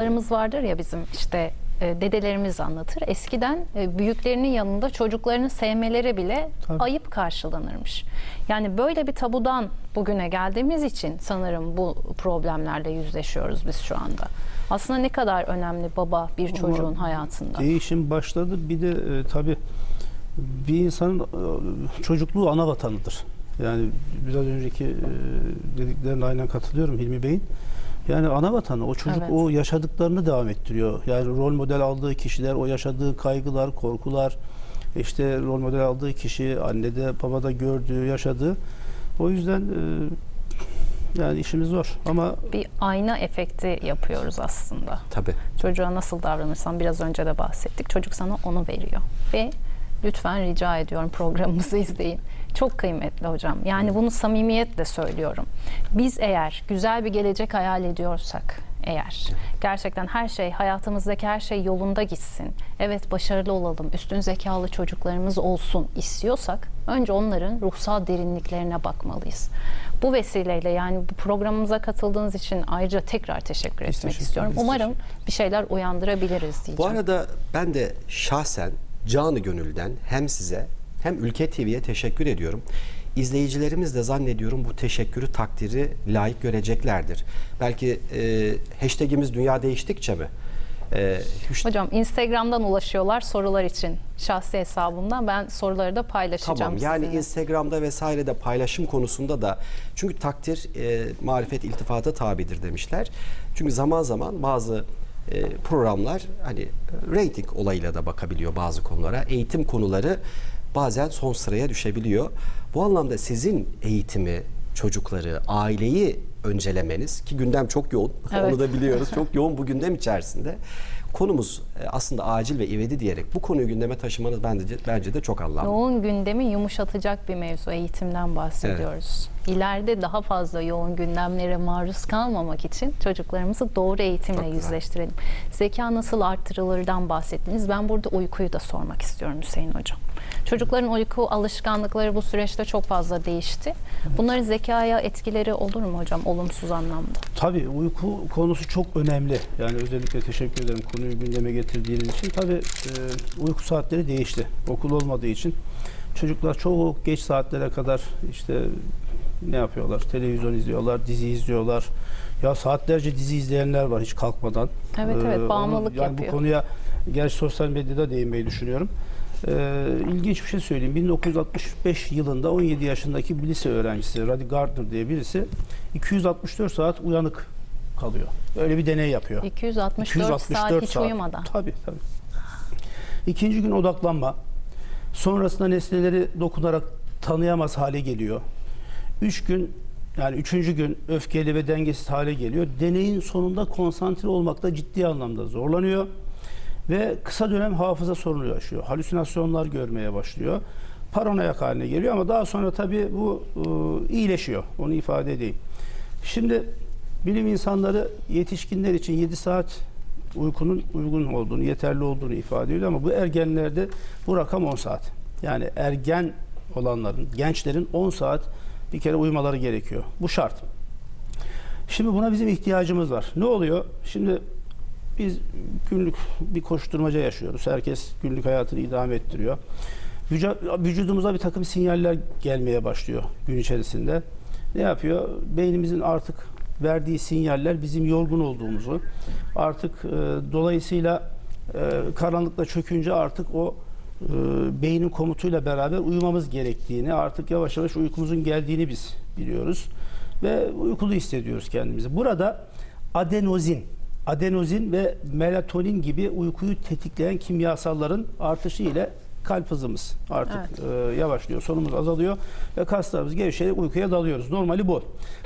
Larımız vardır ya bizim işte e, dedelerimiz anlatır. Eskiden e, büyüklerinin yanında çocuklarını sevmeleri bile Tabii. ayıp karşılanırmış. Yani böyle bir tabudan bugüne geldiğimiz için sanırım bu problemlerle yüzleşiyoruz biz şu anda. Aslında ne kadar önemli baba bir çocuğun hayatında. Değişim başladı. Bir de e, tabii bir insanın e, çocukluğu ana vatanıdır. Yani biraz önceki e, dediklerine aynen katılıyorum Hilmi Bey'in. Yani ana vatanı o çocuk Evet. o yaşadıklarını devam ettiriyor. Yani rol model aldığı kişiler, o yaşadığı kaygılar, korkular, işte rol model aldığı kişi, annede, babada gördüğü, yaşadığı. O yüzden e, yani işimiz zor ama Bir ayna efekti yapıyoruz aslında. Tabii. Çocuğa nasıl davranırsan biraz önce de bahsettik. Çocuk sana onu veriyor. Ve lütfen rica ediyorum programımızı izleyin. Çok kıymetli hocam. Yani bunu samimiyetle söylüyorum. Biz eğer güzel bir gelecek hayal ediyorsak eğer gerçekten her şey hayatımızdaki her şey yolunda gitsin. Evet başarılı olalım. Üstün zekalı çocuklarımız olsun istiyorsak önce onların ruhsal derinliklerine bakmalıyız. Bu vesileyle yani bu programımıza katıldığınız için ayrıca tekrar teşekkür etmek teşekkür istiyorum. Umarım bir şeyler uyandırabiliriz diyeceğim. Bu arada ben de şahsen canı gönülden hem size hem Ülke TV'ye teşekkür ediyorum. İzleyicilerimiz de zannediyorum bu teşekkürü takdiri layık göreceklerdir. Belki e, hashtagimiz dünya değiştikçe mi? E, hüş- Hocam Instagram'dan ulaşıyorlar sorular için. Şahsi hesabımdan ben soruları da paylaşacağım Tamam yani sizinle. Instagram'da vesairede paylaşım konusunda da çünkü takdir e, marifet iltifata tabidir demişler. Çünkü zaman zaman bazı e, programlar hani e, reyting olayıyla da bakabiliyor bazı konulara. Eğitim konuları bazen son sıraya düşebiliyor. Bu anlamda sizin eğitimi, çocukları, aileyi öncelemeniz ki gündem çok yoğun. Evet. Onu da biliyoruz. Çok yoğun bu gündem içerisinde. Konumuz e, aslında acil ve ivedi diyerek bu konuyu gündeme taşımanız bence, bence de çok anlamlı. Yoğun gündemi yumuşatacak bir mevzu eğitimden bahsediyoruz. İleride daha fazla yoğun gündemlere maruz kalmamak için çocuklarımızı doğru eğitimle Çok güzel. yüzleştirelim. Zeka nasıl arttırılırdan bahsettiniz. Ben burada uykuyu da sormak istiyorum Hüseyin Hocam. Çocukların uyku alışkanlıkları bu süreçte çok fazla değişti. Bunların zekaya etkileri olur mu hocam olumsuz anlamda? Tabii uyku konusu çok önemli. Yani özellikle teşekkür ederim konuyu gündeme getirdiğiniz için. Tabii e, uyku saatleri değişti. Okul olmadığı için çocuklar çok geç saatlere kadar işte ne yapıyorlar? Televizyon izliyorlar, dizi izliyorlar. Ya saatlerce dizi izleyenler var hiç kalkmadan. Evet, evet, onu- bağımlılık yani yapıyor. bu konuya gerçi sosyal medyada değinmeyi düşünüyorum. Ee, ilginç bir şey söyleyeyim. 1965 yılında 17 yaşındaki bir lise öğrencisi Radi Gardner diye birisi 264 saat uyanık kalıyor. Öyle bir deney yapıyor. 264, saat hiç uyumadan. Tabii tabii. İkinci gün odaklanma. Sonrasında nesneleri dokunarak tanıyamaz hale geliyor. Üç gün yani üçüncü gün öfkeli ve dengesiz hale geliyor. Deneyin sonunda konsantre olmakta ciddi anlamda zorlanıyor. Ve kısa dönem hafıza sorunu yaşıyor. Halüsinasyonlar görmeye başlıyor. Paranoyak haline geliyor ama daha sonra tabii bu e, iyileşiyor. Onu ifade edeyim. Şimdi bilim insanları yetişkinler için 7 saat uykunun uygun olduğunu, yeterli olduğunu ifade ediyor ama bu ergenlerde bu rakam 10 saat. Yani ergen olanların, gençlerin 10 saat bir kere uyumaları gerekiyor. Bu şart. Şimdi buna bizim ihtiyacımız var. Ne oluyor? Şimdi biz günlük bir koşturmaca yaşıyoruz. Herkes günlük hayatını idame ettiriyor. Vücudumuza bir takım sinyaller gelmeye başlıyor gün içerisinde. Ne yapıyor? Beynimizin artık verdiği sinyaller bizim yorgun olduğumuzu, artık e, dolayısıyla e, karanlıkla çökünce artık o e, beynin komutuyla beraber uyumamız gerektiğini, artık yavaş yavaş uykumuzun geldiğini biz biliyoruz ve uykulu hissediyoruz kendimizi. Burada adenozin, adenozin ve melatonin gibi uykuyu tetikleyen kimyasalların artışı ile kalp hızımız artık e, yavaşlıyor, sonumuz azalıyor ve kaslarımız gevşeyerek uykuya dalıyoruz. Normali bu.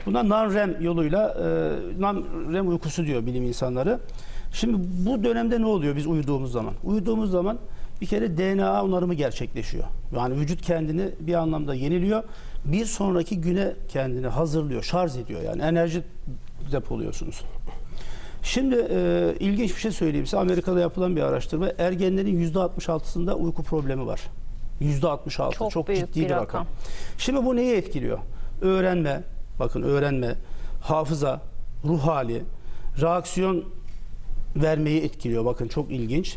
Buna non-REM yoluyla e, non-REM uykusu diyor bilim insanları. Şimdi bu dönemde ne oluyor biz uyuduğumuz zaman? Uyuduğumuz zaman bir kere DNA onarımı gerçekleşiyor. Yani vücut kendini bir anlamda yeniliyor. Bir sonraki güne kendini hazırlıyor, şarj ediyor. Yani enerji depoluyorsunuz. Şimdi e, ilginç bir şey söyleyeyim size. Amerika'da yapılan bir araştırma. Ergenlerin %66'sında uyku problemi var. %66 çok, Çok ciddi bir bir rakam. rakam. Şimdi bu neyi etkiliyor? Öğrenme, bakın öğrenme, hafıza, ruh hali, reaksiyon vermeyi etkiliyor. Bakın çok ilginç.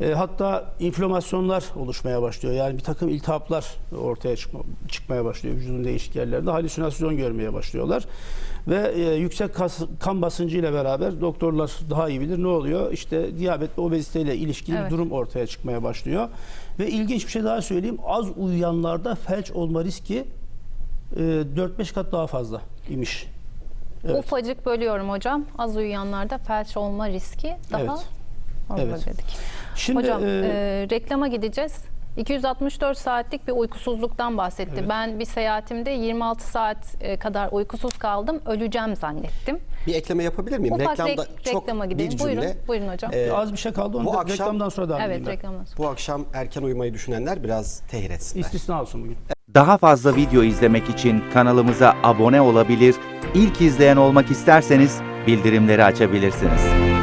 E, hatta inflamasyonlar oluşmaya başlıyor. Yani bir takım iltihaplar ortaya çıkma, çıkmaya başlıyor. Vücudun değişik yerlerinde halüsinasyon görmeye başlıyorlar. Ve e, yüksek kas, kan basıncı ile beraber doktorlar daha iyi bilir ne oluyor? İşte diyabet ve obezite ile ilişkili Evet. bir durum ortaya çıkmaya başlıyor. Ve ilginç bir şey daha söyleyeyim. Az uyuyanlarda felç olma riski e, 4-5 kat daha fazla imiş. Evet. Ufacık bölüyorum hocam. Az uyuyanlarda felç olma riski daha Evet. Fazla Evet. dedik. Şimdi hocam e, e, reklama gideceğiz. 264 saatlik bir uykusuzluktan bahsetti. Evet. Ben bir seyahatimde 26 saat e, kadar uykusuz kaldım. Öleceğim zannettim. Bir ekleme yapabilir miyim? Ufak Reklamda rek- çok reklama gidelim. bir cümle. Buyurun, buyurun hocam. Ee, az bir şey kaldı. Onu bu akşam- reklamdan sonra devam evet, reklamdan sonra. Bu akşam erken uyumayı düşünenler biraz tehir etsinler. İstisna olsun bugün. Daha fazla video izlemek için kanalımıza abone olabilir, ilk izleyen olmak isterseniz bildirimleri açabilirsiniz.